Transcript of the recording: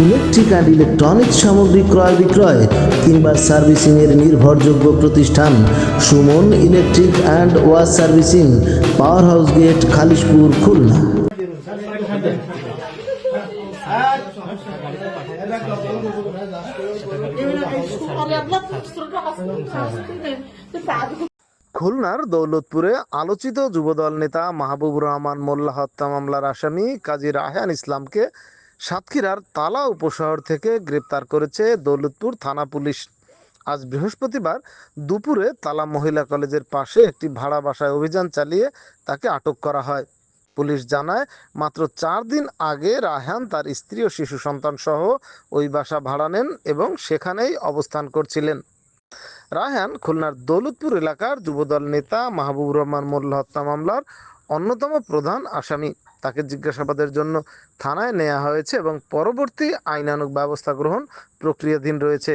Electric and electronics সামগ্রী ক্রয় বিক্রয় কিংবা সার্ভিসিং এর নির্ভরযোগ্য প্রতিষ্ঠান Suman electric and wash servicing power house gate Khalishpur Khulna. খুলনার দৌলতপুরে আলোচিত যুবদল নেতা মাহবুবুর রহমান মোল্লা হত্যা মামলার আসামি কাজী রায়হান ইসলামকে সাতক্ষীরার তালা উপশহর থেকে গ্রেপ্তার করেছে দৌলতপুর থানা পুলিশ। আজ বৃহস্পতিবার দুপুরে তালা মহিলা কলেজের পাশে একটি ভাড়া বাসায় অভিযান চালিয়ে তাকে আটক করা হয়। পুলিশ জানায়, মাত্র চার দিন আগে রায়হান তার স্ত্রী ও শিশু সন্তান সহ ওই বাসা ভাড়া নেন এবং সেখানেই অবস্থান করছিলেন। রায়হান খুলনার দৌলতপুর এলাকার যুবদল নেতা মাহবুব রহমান মোল্লা হত্যা মামলার অন্যতম প্রধান আসামি। তাকে জিজ্ঞাসাবাদের জন্য থানায় নেওয়া হয়েছে এবং পরবর্তী আইনানুক ব্যবস্থা গ্রহণ প্রক্রিয়াধীন রয়েছে।